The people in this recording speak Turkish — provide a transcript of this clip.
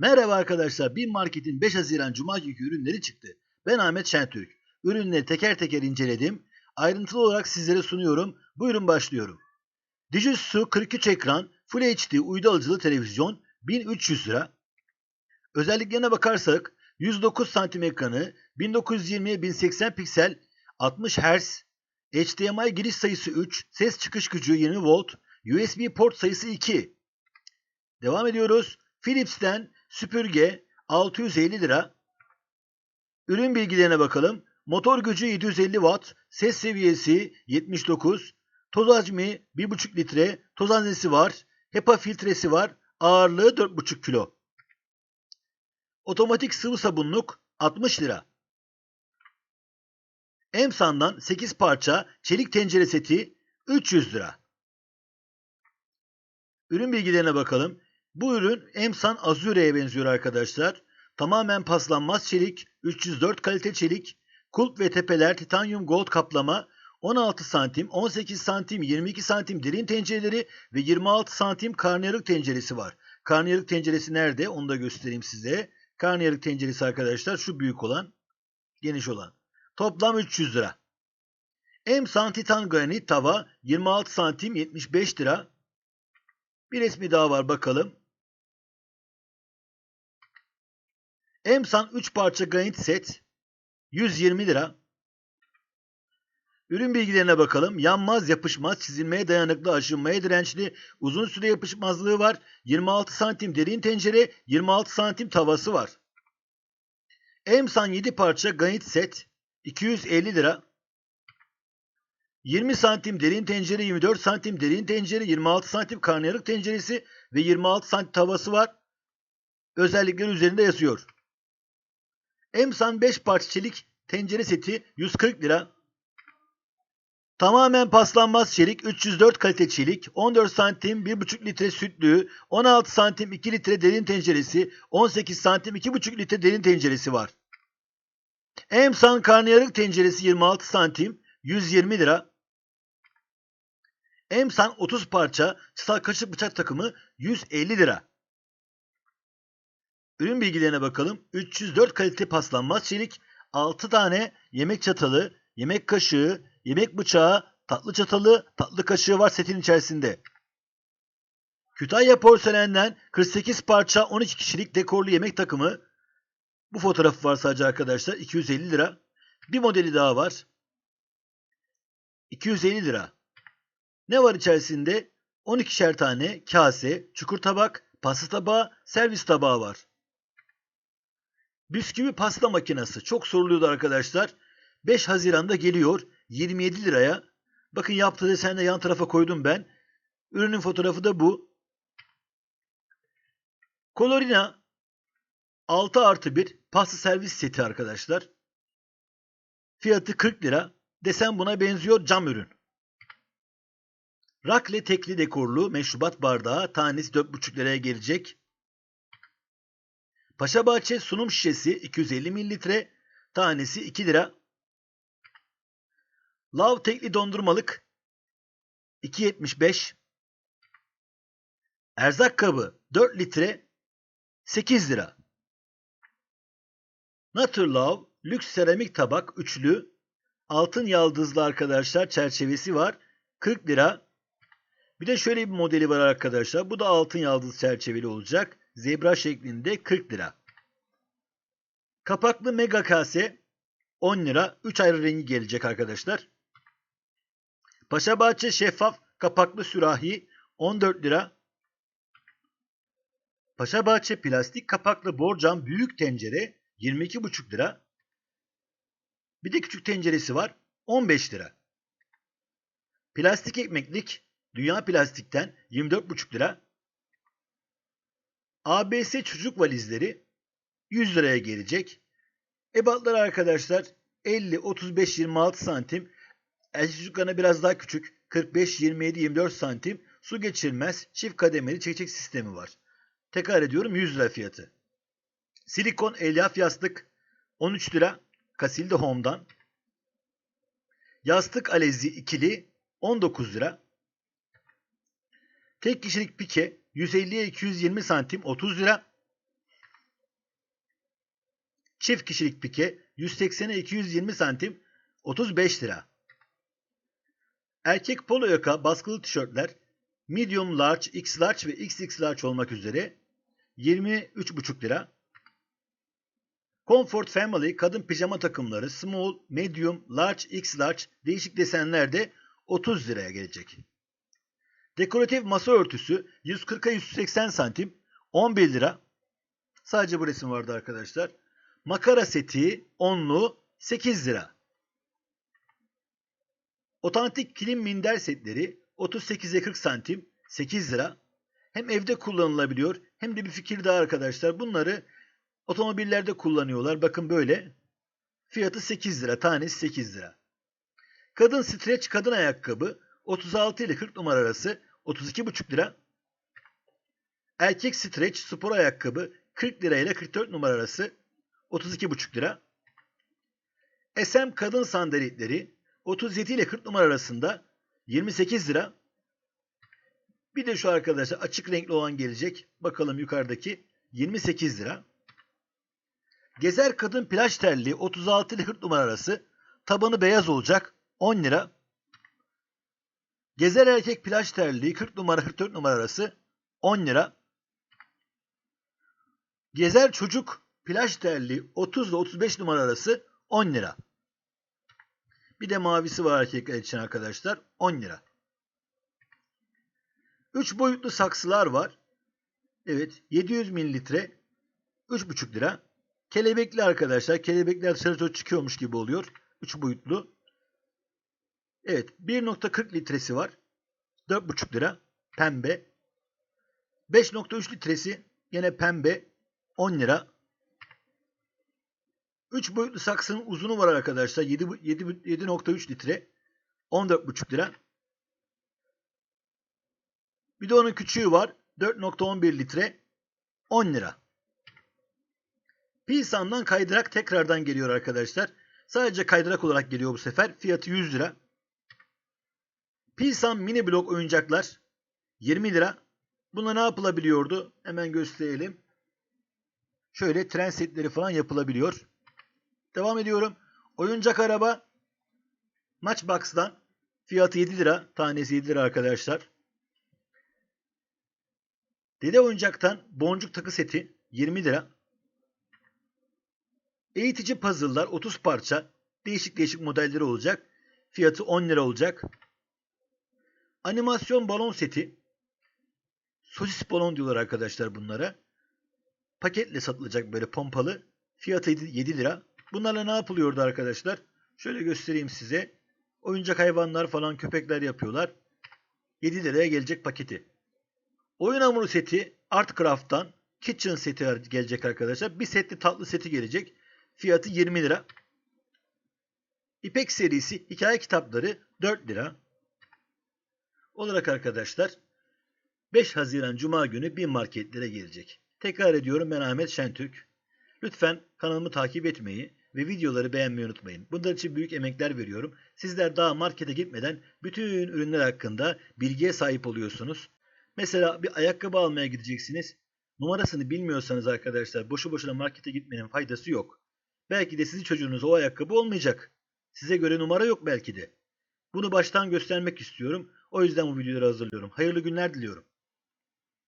Merhaba arkadaşlar. Bin Market'in 5 Haziran Cuma günkü ürünleri çıktı. Ben Ahmet Şentürk. Ürünleri teker teker inceledim. Ayrıntılı olarak sizlere sunuyorum. Buyurun başlıyorum. Dijitsu 43 ekran Full HD uydu alıcılı televizyon 1300 lira. Özelliklerine bakarsak 109 santim ekranı 1920'ye 1080 piksel 60 Hz HDMI giriş sayısı 3, ses çıkış gücü 20 volt, USB port sayısı 2. Devam ediyoruz. Philips'ten süpürge 650 lira. Ürün bilgilerine bakalım. Motor gücü 750 watt, ses seviyesi 79, toz hacmi 1,5 litre, toz haznesi var, HEPA filtresi var, ağırlığı 4,5 kilo. Otomatik sıvı sabunluk 60 lira. Emsan'dan 8 parça çelik tencere seti 300 lira. Ürün bilgilerine bakalım. Bu ürün Emsan Azure'ye benziyor arkadaşlar. Tamamen paslanmaz çelik, 304 kalite çelik, kulp ve tepeler titanyum gold kaplama, 16 santim, 18 santim, 22 santim derin tencereleri ve 26 santim karnıyarık tenceresi var. Karnıyarık tenceresi nerede? Onu da göstereyim size. Karnıyarık tenceresi arkadaşlar şu büyük olan, geniş olan. Toplam 300 lira. Emsan Titan Granit tava 26 santim 75 lira. Bir resmi daha var bakalım. Emsan 3 parça granit set 120 lira. Ürün bilgilerine bakalım. Yanmaz, yapışmaz, çizilmeye dayanıklı, aşınmaya dirençli, uzun süre yapışmazlığı var. 26 santim derin tencere, 26 santim tavası var. Emsan 7 parça granit set 250 lira. 20 santim derin tencere, 24 santim derin tencere, 26 santim karnıyarık tenceresi ve 26 santim tavası var. Özellikleri üzerinde yazıyor. Emsan 5 parça çelik tencere seti 140 lira. Tamamen paslanmaz çelik 304 kalite çelik 14 santim 1,5 litre sütlü 16 santim 2 litre derin tenceresi 18 santim 2,5 litre derin tenceresi var. Emsan karnıyarık tenceresi 26 santim 120 lira. Emsan 30 parça çatal kaşık bıçak takımı 150 lira. Ürün bilgilerine bakalım. 304 kalite paslanmaz çelik, 6 tane yemek çatalı, yemek kaşığı, yemek bıçağı, tatlı çatalı, tatlı kaşığı var setin içerisinde. Kütahya porselenden 48 parça 12 kişilik dekorlu yemek takımı. Bu fotoğrafı var sadece arkadaşlar. 250 lira. Bir modeli daha var. 250 lira. Ne var içerisinde? 12'şer tane kase, çukur tabak, pasta tabağı, servis tabağı var. Bisküvi pasta makinesi. Çok soruluyordu arkadaşlar. 5 Haziran'da geliyor. 27 liraya. Bakın yaptığı desenle yan tarafa koydum ben. Ürünün fotoğrafı da bu. Colorina 6 artı 1 pasta servis seti arkadaşlar. Fiyatı 40 lira. Desen buna benziyor cam ürün. Rakle tekli dekorlu meşrubat bardağı tanesi 4,5 liraya gelecek. Paşabahçe sunum şişesi 250 mililitre tanesi 2 lira. Lav tekli dondurmalık 2.75. Erzak kabı 4 litre 8 lira. Naturlav lüks seramik tabak üçlü altın yaldızlı arkadaşlar çerçevesi var 40 lira. Bir de şöyle bir modeli var arkadaşlar. Bu da altın yaldız çerçeveli olacak. Zebra şeklinde 40 lira. Kapaklı mega kase 10 lira. 3 ayrı rengi gelecek arkadaşlar. Paşabahçe şeffaf kapaklı sürahi 14 lira. Paşabahçe plastik kapaklı borcam büyük tencere 22,5 lira. Bir de küçük tenceresi var 15 lira. Plastik ekmeklik Dünya Plastik'ten 24,5 lira. ABS çocuk valizleri 100 liraya gelecek. Ebatları arkadaşlar 50, 35, 26 santim. Erkek çocuklarına biraz daha küçük 45, 27, 24 santim. Su geçirmez çift kademeli çekecek sistemi var. Tekrar ediyorum 100 lira fiyatı. Silikon elyaf yastık 13 lira. Casilde Home'dan. Yastık alezi ikili 19 lira. Tek kişilik pike 150'ye 220 santim 30 lira. Çift kişilik pike 180'e 220 santim 35 lira. Erkek polo yaka baskılı tişörtler medium large, x large ve xx large olmak üzere 23,5 lira. Comfort Family kadın pijama takımları small, medium, large, x large değişik desenlerde 30 liraya gelecek. Dekoratif masa örtüsü 140'a 180 santim 11 lira. Sadece bu resim vardı arkadaşlar. Makara seti onlu 8 lira. Otantik kilim minder setleri 38'e 40 santim 8 lira. Hem evde kullanılabiliyor hem de bir fikir daha arkadaşlar. Bunları otomobillerde kullanıyorlar. Bakın böyle. Fiyatı 8 lira. Tanesi 8 lira. Kadın streç kadın ayakkabı 36 ile 40 numara arası 32,5 lira. Erkek streç spor ayakkabı 40 lira ile 44 numara arası 32,5 lira. SM kadın sandaletleri 37 ile 40 numara arasında 28 lira. Bir de şu arkadaşlar açık renkli olan gelecek. Bakalım yukarıdaki 28 lira. Gezer kadın plaj terliği 36 ile 40 numara arası. Tabanı beyaz olacak 10 lira. Gezer erkek plaj terliği 40 numara 44 numara arası 10 lira. Gezer çocuk plaj terliği 30 ile 35 numara arası 10 lira. Bir de mavisi var erkekler için arkadaşlar 10 lira. 3 boyutlu saksılar var. Evet 700 mililitre 3,5 lira. Kelebekli arkadaşlar. Kelebekler dışarı çıkıyormuş gibi oluyor. 3 boyutlu. Evet 1.40 litresi var. 4,5 lira. Pembe. 5.3 litresi yine pembe. 10 lira. 3 boyutlu saksının uzunu var arkadaşlar. 7.3 litre. 14,5 lira. Bir de onun küçüğü var. 4.11 litre. 10 lira. Pilsan'dan kaydırak tekrardan geliyor arkadaşlar. Sadece kaydırak olarak geliyor bu sefer. Fiyatı 100 lira. Pilsan mini blok oyuncaklar 20 lira. Buna ne yapılabiliyordu? Hemen gösterelim. Şöyle tren setleri falan yapılabiliyor. Devam ediyorum. Oyuncak araba Matchbox'dan fiyatı 7 lira. Tanesi 7 lira arkadaşlar. Dede oyuncaktan boncuk takı seti 20 lira. Eğitici puzzle'lar 30 parça. Değişik değişik modelleri olacak. Fiyatı 10 lira olacak. Animasyon balon seti. Sosis balon diyorlar arkadaşlar bunlara. Paketle satılacak böyle pompalı. Fiyatı 7 lira. Bunlarla ne yapılıyordu arkadaşlar? Şöyle göstereyim size. Oyuncak hayvanlar falan köpekler yapıyorlar. 7 liraya gelecek paketi. Oyun hamuru seti Artcraft'tan Kitchen seti gelecek arkadaşlar. Bir setli tatlı seti gelecek. Fiyatı 20 lira. İpek serisi hikaye kitapları 4 lira. Olarak arkadaşlar 5 Haziran Cuma günü bin marketlere gelecek. Tekrar ediyorum ben Ahmet Şentürk. Lütfen kanalımı takip etmeyi ve videoları beğenmeyi unutmayın. Bunlar için büyük emekler veriyorum. Sizler daha markete gitmeden bütün ürünler hakkında bilgiye sahip oluyorsunuz. Mesela bir ayakkabı almaya gideceksiniz. Numarasını bilmiyorsanız arkadaşlar boşu boşuna markete gitmenin faydası yok. Belki de sizin çocuğunuz o ayakkabı olmayacak. Size göre numara yok belki de. Bunu baştan göstermek istiyorum. O yüzden bu videoları hazırlıyorum. Hayırlı günler diliyorum.